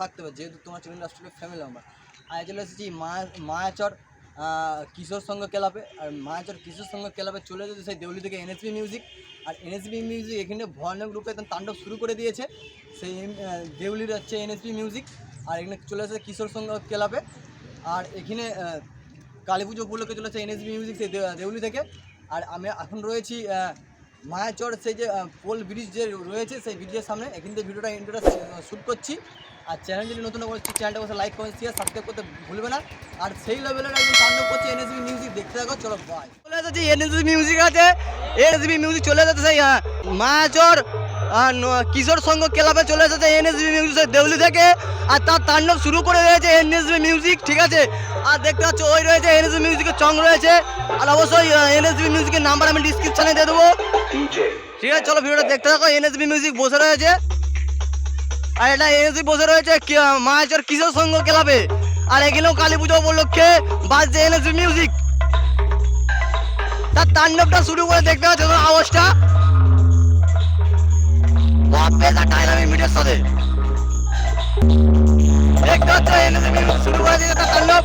থাকতে হবে, যেহেতু তোমার চ্যানেল রাষ্ট্রীয় ফ্যামিলি মেম্বার আর চলে এসেছি মায়া মায়াচর কিশোর সংঘ ক্লাবে। আর মায়াচর, কিশোর সংঘ ক্লাবে চলে যেতে সেই দেউলি থেকে এনএসবি মিউজিক আর এনএসবি মিউজিক এখানে ভয়ানক রূপে তাণ্ডব শুরু করে দিয়েছে। সেই দেউলির হচ্ছে এনএসবি মিউজিক আর এখানে চলে এসেছে কিশোর সংঘ ক্লাবে। আর এখানে কালী পুজো উপলক্ষে চলেছে এনএসবি মিউজিক সেই দেউলি থেকে। আর আমি এখন রয়েছি মায়াচর, সেই যে পোল ব্রিজ যে রয়েছে সেই ব্রিজের সামনে। এখান থেকে ভিডিওটা ইন্টারটা শ্যুট করছি। আর চ্যানেল যদি নতুন করছি চ্যানেলটা বসে লাইক কমেন্ট শেয়ার সাবস্ক্রাইব করতে ভুলবে না। আর সেই লেভেলের একজন তাণ্ডব করছে এনএসবি মিউজিক দেখতে থাকো চলো বাই চলে এসেছি এনএসবি মিউজিক আছে। এনএসবি মিউজিক চলে এসেছে সেই মায়াচর ন- কিশোর সংঘ ক্লাবে চলে এসেছে এনএসবি মিউজিক দেউলি থেকে। আর তার তাণ্ডব শুরু করে রয়েছে এনএসবি মিউজিক ঠিক আছে? আর দেখতে পাচ্ছ ওই রয়েছে এনএসবি মিউজিকের চং রয়েছে। আর অবশ্যই এনএসবি মিউজিকের নাম্বার আমি ডিসক্রিপশনে দিয়ে দেবো। ঠিক আছে চলো ভিডিওটা দেখতে থাকো এনএসবি মিউজিক বসে রয়েছে। আর এটা এনএসবি বসে রয়েছে মায়াচর কিশোর সংঘ ক্লাবে। আর এখানেও কালী পুজো উপলক্ষে বাজছে এনএসবি মিউজিক তার তাণ্ডবটা শুরু করে দেখতে পাচ্ছ আওয়াজটা? ডাইনামিক মিডিয়ার সাথে। দেখতে পাচ্ছ এনএসবি মিউজিক শুরু করে দিয়েছে তার তাণ্ডব।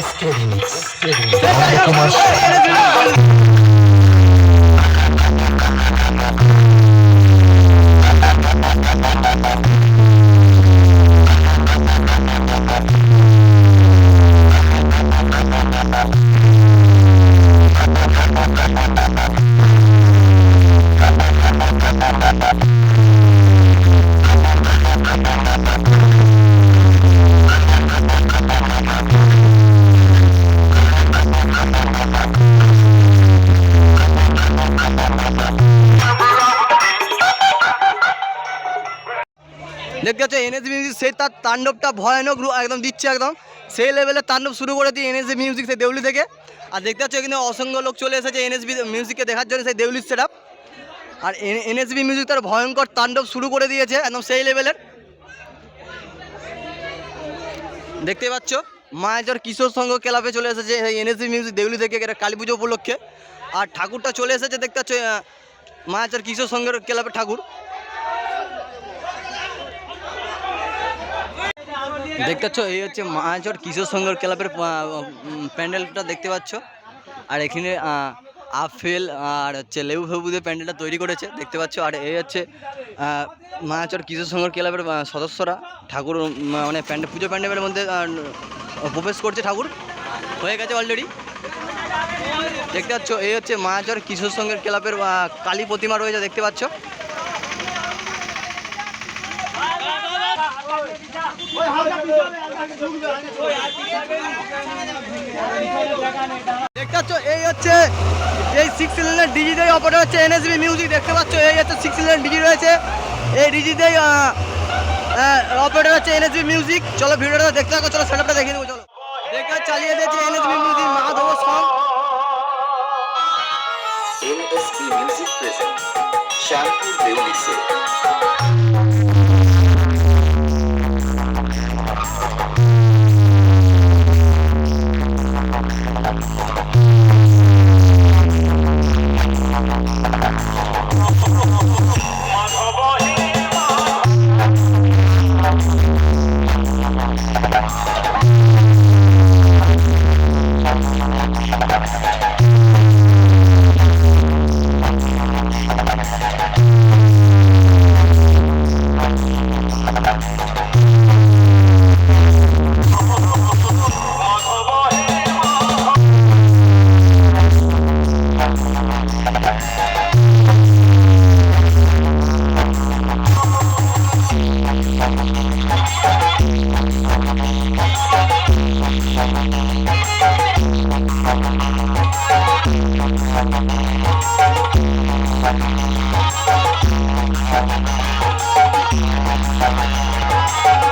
Esquerda, esquerda. Vai, vai, vai, vai, vai, vai, vai. দেখতে পাচ্ছ এনএসি মিউজিক সেই তার তাণ্ডবটা ভয়ানক একদম দিচ্ছে একদম। সেই লেভেলের তাণ্ডব শুরু করে দিয়ে এনএসি মিউজিক সেই দেউলি থেকে। আর দেখতে পাচ্ছ, এখানে অসংখ্য লোক চলে এসেছে এনএসবি মিউজিককে দেখার জন্য সেই দেউলির সেট আর এনএসবি মিউজিক তার ভয়ঙ্কর তাণ্ডব শুরু করে দিয়েছে একদম সেই লেভেলের দেখতে পাচ্ছ মায়াচর কিশোর সংঘ ক্লাবে চলে এসেছে এনএসবি মিউজিক দেউলি থেকে, এটা কালী পুজো উপলক্ষে। আর ঠাকুরটা চলে এসেছে, দেখতে পাচ্ছ মায়াচর কিশোর সংঘের ক্লাবের ঠাকুর। দেখতে পাচ্ছ, এই হচ্ছে মায়াচর কিশোর সংঘর ক্লাবের প্যান্ডেলটা দেখতে পাচ্ছ। আর এখানে আপেল আর হচ্ছে লেবু ফেবু দিয়ে প্যান্ডেলটা তৈরি করেছে, দেখতে পাচ্ছ। আর এই হচ্ছে মায়াচর কিশোর সংঘ ক্লাবের সদস্যরা ঠাকুর মানে প্যান্ডেল পুজো প্যান্ডেলের মধ্যে প্রবেশ করছে ঠাকুর। হয়ে গেছে অলরেডি দেখতে পাচ্ছ, এই হচ্ছে মায়াচর কিশোর সংঘের ক্লাবের কালী প্রতিমা রয়েছে, দেখতে পাচ্ছ। দেখতে এই হচ্ছে এই সিক্স সিলিন্ডার অপারেট হচ্ছে এনএসবি মিউজিক দেখতে পাচ্ছ, এই হচ্ছে সিক্স সিলিন্ডার ডিজি রয়েছে। এই ডিজিতেই অপারেটর হচ্ছে এনএসবি মিউজিক চলো ভিডিওটা দেখতে থাকো, চলো সেটআপটা দেখিয়ে দেবো, চলো। দেখতে চালিয়ে music Shyampur Deuli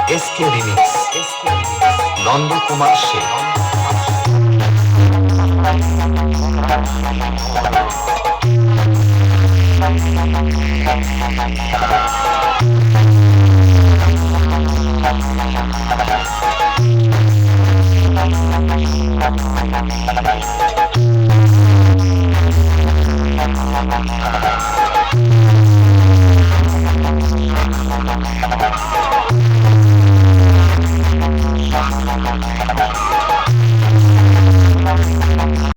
S K remix Nandakumar সে Thank